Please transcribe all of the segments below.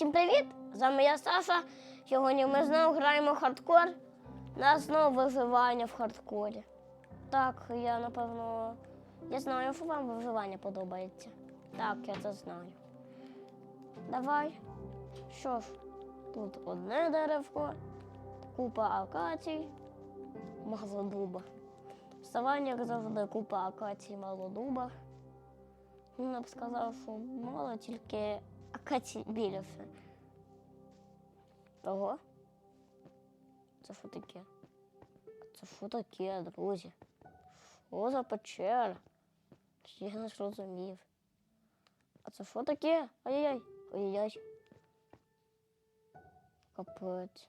Всім привіт! З вами я Саша. Сьогодні ми знову граємо хардкор. У нас знову виживання в хардкорі. Так, я напевно. Я знаю, що вам виживання подобається. Так, я це знаю. Давай. Що ж, тут одне деревко, купа акацій, малодуба. В саванні, як завжди, купа акацій, малодуба. Я б сказав, що мало тільки акацій більше. Ого. Це що таке? Це що таке, друзі? Що за печера? Я не зрозумів. А це що таке? Ай-яй-яй. Ой-яй. Капець.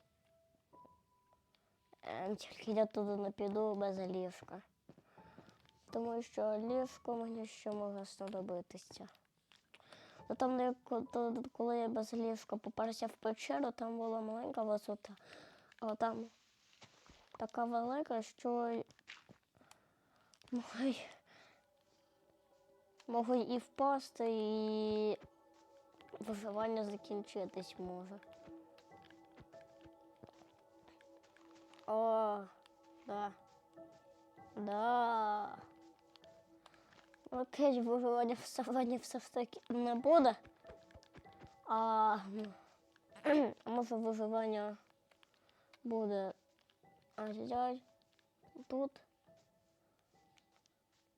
Ем, тільки я туди не піду без ліжка. Тому що ліжко мені ще може знадобитися. Ну, там, де, ко- коли я без ліжка поперся в печеру, там була маленька висота. А там така велика, що могли, могли і впасти, і виживання закінчитись може. О, да. Да. Окей, виживання в савані все ж таки не буде. А може виживання буде ай-яй тут.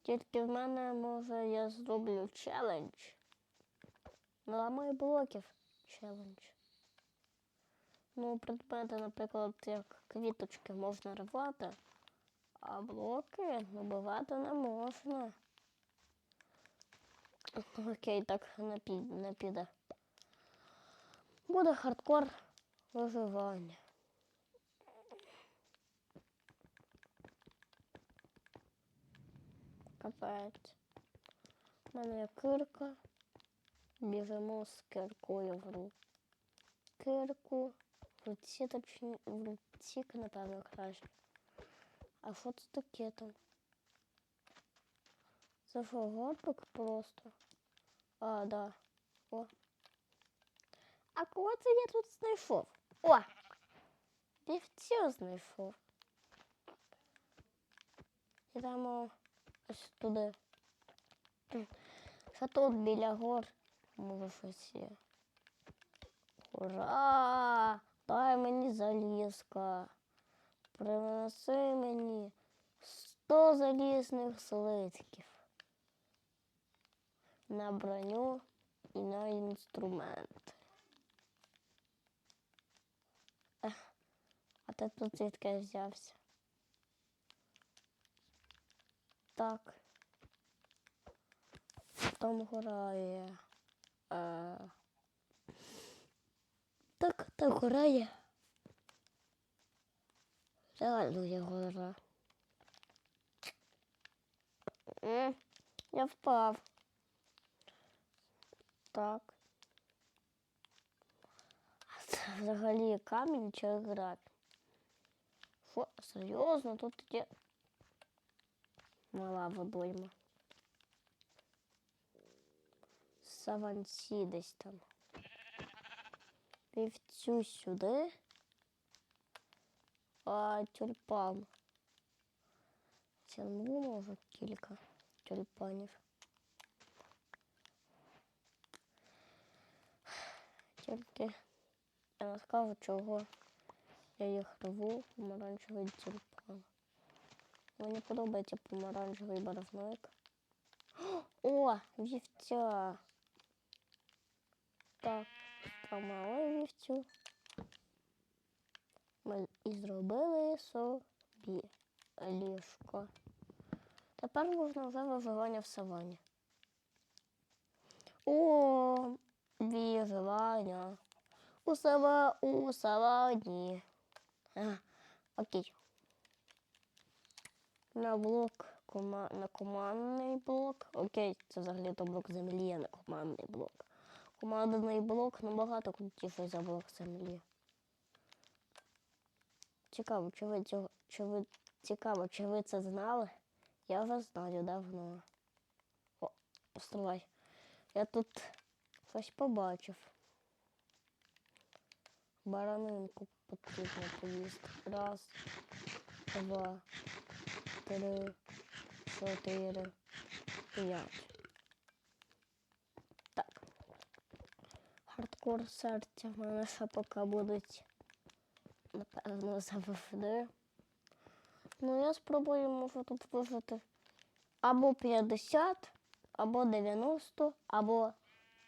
Тільки в мене, може, я зроблю челендж. Наламай блоків челендж. Ну, предмети, наприклад, як квіточки можна рвати, а блоки вибивати не можна. Окей, так не піде, не піде. Буде хардкор виживання. Капець. У мене є кирка. Біжимо з киркою в руку. Кирку. В руці точні, в руці, напевно, краще. А що це таке там? Це що, горбик просто? А, да. О. А кого це я тут знайшов? О! Вівцю знайшов. Йдемо ось туди. Що тут біля гор? Може щось є. Ура! Дай мені залізка. Принеси мені сто залізних слитків На броню і на інструмент. А ти тут звідки взявся? Так. Там гора є. Е, Так, так гора є. Реально є гора. Я впав. Так. А це взагалі камінь чи граб? Що, серйозно? Тут є мала водойма. Саванці десь там. Вівцю сюди. А тюльпан. Тянму може кілька тюльпанів. Тільки я не скажу, чого я їх рву помаранчевий тюльпан. Мені подобається помаранчевий барвник. О, вівця. Так, помали вівцю. Ми і зробили собі ліжко. Тепер можна вже виживання в савані. О, виживання. У сава, у савані. Окей. На блок кома, на командний блок. Окей, це взагалі то блок землі, а не командний блок. Командний блок набагато крутіший за блок землі. Цікаво, чи ви цього, чи ви цікаво, чи ви це знали? Я вже знаю давно. О, постривай. Я тут щось побачив. Баранинку потрібно поїсти. Раз, два, три, чотири, п'ять. Так. Хардкор серця в мене ще поки будуть, напевно, завжди. Ну, я спробую, може, тут вижити або 50, або 90, або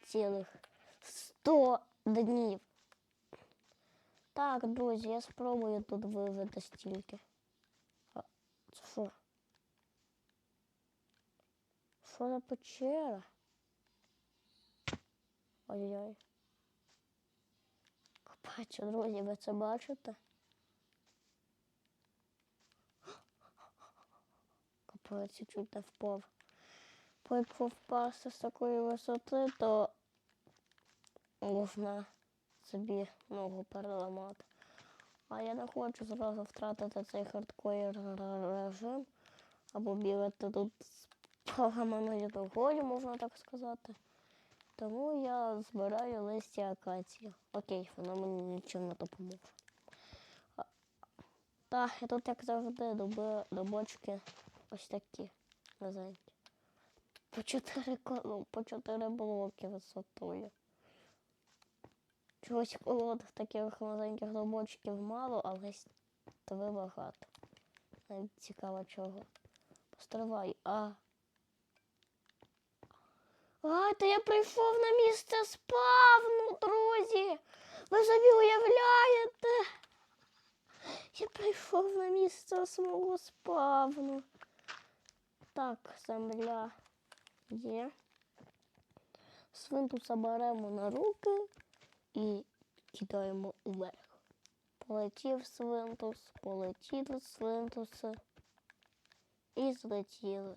цілих 100 днів. Так, друзі, я спробую тут вижити стільки. А, це що? Що за печера? Ой-ой. Капець, друзі, ви це бачите? Капець, чуть не впав. Бо Якщо впасти з такої висоти, то можна собі ногу переламати. А я не хочу зразу втратити цей хардкор режим або бігати тут з поламаною ногою, можна так сказати. Тому я збираю листя акації. Окей, воно мені нічим не допоможе. Так, і тут, як завжди, доби, до бочки ось такі низенькі. По чотири, коло- по чотири блоки висотою. Чогось колод таких маленьких робочків мало, але тебе багато. Навіть цікаво чого. Постривай, а. А, та я прийшов на місце спавну, друзі. Ви собі уявляєте? Я прийшов на місце свого спавну. Так, земля є. Свинтуса беремо на руки і кидаємо уверх. Полетів свинтус, полетіли свинтуси і злетіли.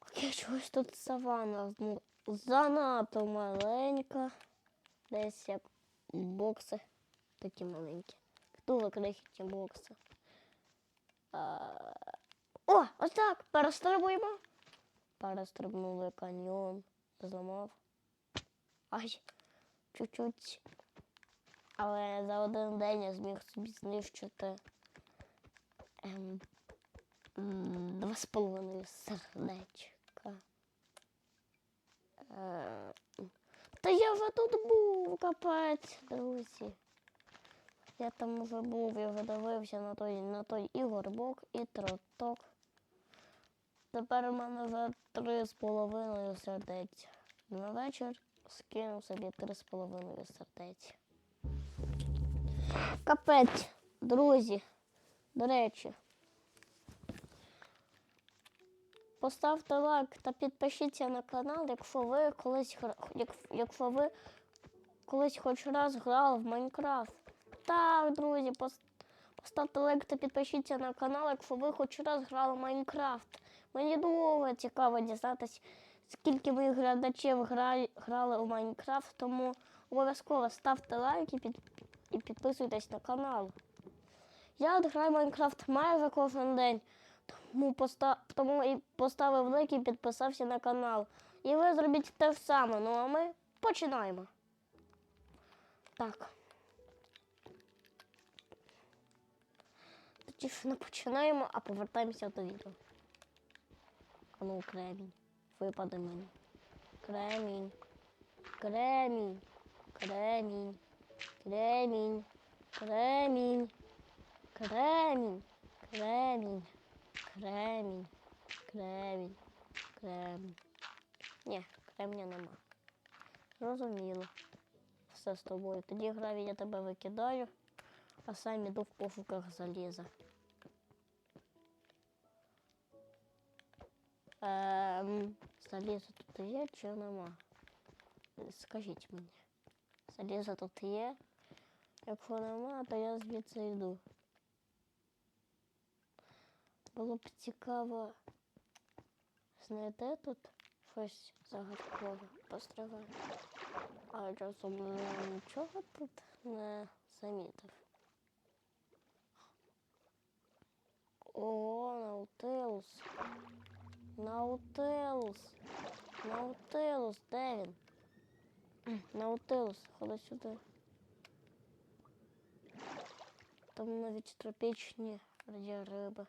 Окей, чогось тут савана ну, занадто маленька. Десь як бокси такі маленькі. Хто крихітні бокси? А... О, ось так, перестрибуємо. Перестрибнули каньйон, зламав. Ай, чуть-чуть. Але за один день я зміг собі знищити ем, два з половиною сердечка. Е, та я вже тут був, капець, друзі. Я там вже був, я вже дивився на той, на той і горбок, і троток. Тепер у мене вже три з половиною сердець. На вечір скинув собі три з половиною сердець. Капець, друзі. До речі. Поставте лайк та підпишіться на канал, якщо ви колись якщо ви колись хоч раз грали в Майнкрафт. Так, друзі, поставте лайк та підпишіться на канал, якщо ви хоч раз грали в Майнкрафт. Мені дуже цікаво дізнатися, скільки моїх глядачів грали, грали у Майнкрафт, тому обов'язково ставте лайк і, під, і підписуйтесь на канал. Я граю Майнкрафт майже кожен день, тому, поста... тому і поставив лайк і підписався на канал. І ви зробіть те ж саме. Ну а ми починаємо. Так. Тоді ж не починаємо, а повертаємося до відео. А ну, кремінь. Випаде мені. Кремінь. Кремінь. Кремінь. Кремінь. Кремінь. Кремінь. Кремінь. Кремінь. Кремінь. Кремінь. Ні, кремня нема. Зрозуміло. Все з тобою. Тоді гравій я тебе викидаю, а сам іду в пошуках заліза. Ем, залізо тут є чи нема? Скажіть мені. Залізо тут є. Якщо нема, то я звідси йду. Було б цікаво знайти тут щось загадкове. Постривай. А часом я нічого тут не замітив. О, Наутилус. Наутилус. Наутилус, де він? Наутилус, ходи сюди. Там навіть тропічні риби.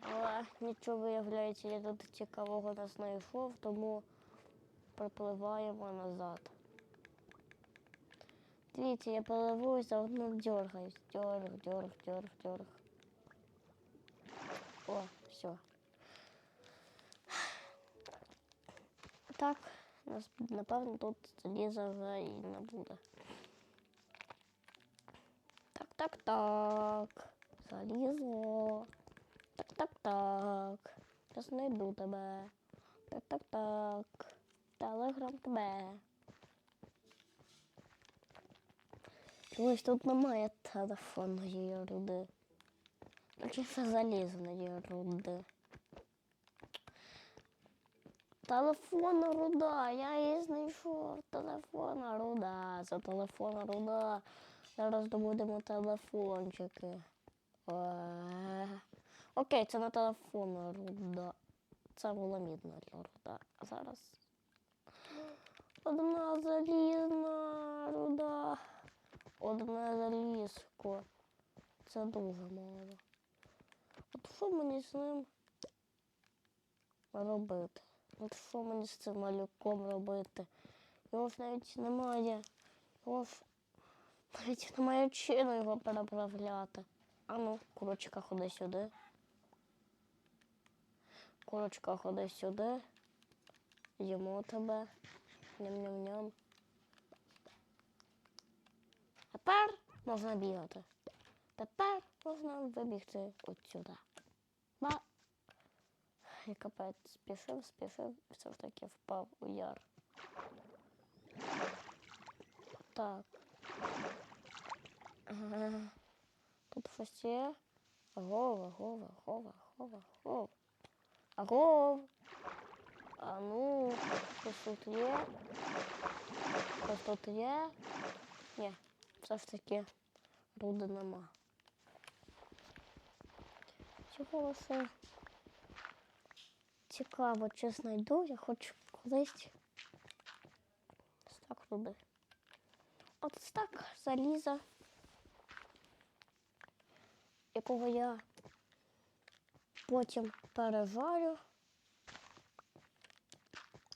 Але нічого виявляється, я тут цікавого не знайшов, тому припливаємо назад. Дивіться, я пливу заодно дергаюсь. Дерг, дерг, дерг, дерг. О, все. Так, нас, напевно, тут заліза вже і не буде. Так, так, так. Залізо. Так, так, так. Я знайду тебе. Так, так, так. Телеграм тебе. Ось тут немає телефонної руди. Чи це залізної руди? Телефонна руда, я її знайшов. Телефонна руда. Це телефонна руда. Зараз добудемо телефончики. Е, Окей, це не телефонна руда. Це була мідна руда. А зараз. Одна залізна руда. Одне залізко. Це дуже мало. От що мені з ним робити? От що мені з цим малюком робити? Його ж навіть немає. Його ж навіть немає чину його переправляти. А ну, курочка, ходи сюди. Курочка, ходи сюди. Їмо тебе. Ням-ням-ням. Тепер можна бігати. Тепер можна вибігти от сюди. Ба. І капець спішив, спішив, і все ж таки впав у яр. Так. Ага. Тут щось є. Агов, агов, агов, агов, агов. Агов. А ну, щось тут є. Щось тут є. Ні, все ж таки руди нема. Цього лише Цікаво, чи знайду, я хочу колись стак руди. От стак заліза, якого я потім пережарю.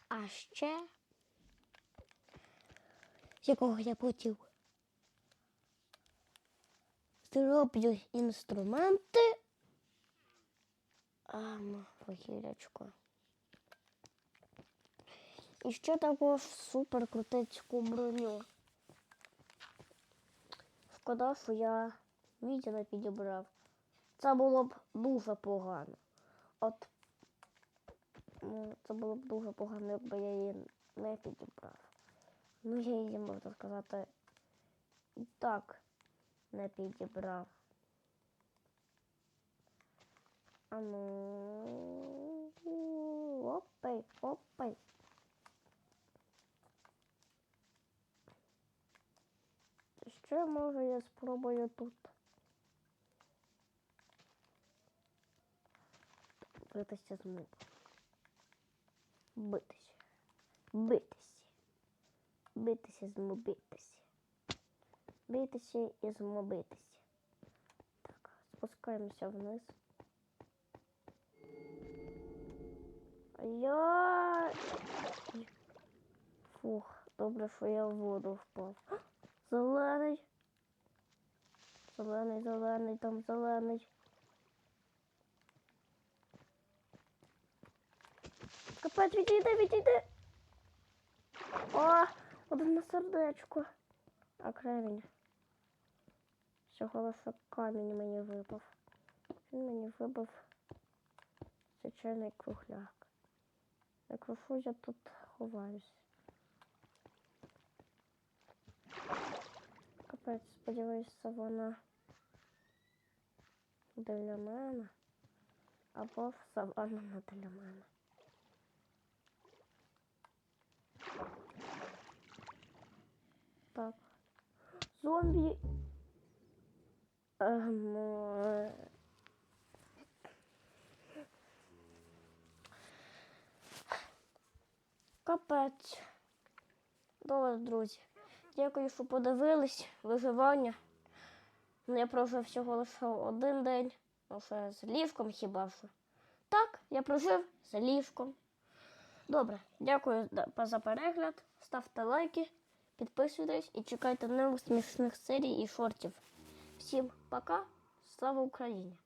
А ще якого я потім зроблю інструменти. Ам, вугілячко. І ще також супер крутецьку броню. Шкода, що я відео не підібрав. Це було б дуже погано. От ну, це було б дуже погано, якби я її не підібрав. Ну, я її, можна сказати, і так не підібрав. А ну. Опай, опай. Ще може я спробую тут. Битися з моб. Битися. Битися. Битися змобитися. Битися і змобитися. Так, спускаємося вниз. Я. Фух, добре, що я в воду впав. Зелений. Зелений, зелений, там зелений. Капець, відійди, відійди. О, одне сердечко. А кремінь. Всього лише камінь мені випав. Він мені вибив звичайний кругляк. Якщо що, я тут ховаюсь. Капець, сподіваюся, вона для мене. Або саванна не для мене. Так. Зомбі. Ем, Капець. Добре, друзі. Дякую, що подивились виживання. Ну, Я прожив всього лише один день, ну ще з ліжком хіба що. Так, я прожив з ліжком. Добре, дякую за перегляд. Ставте лайки, підписуйтесь і чекайте нових смішних серій і шортів. Всім пока, слава Україні!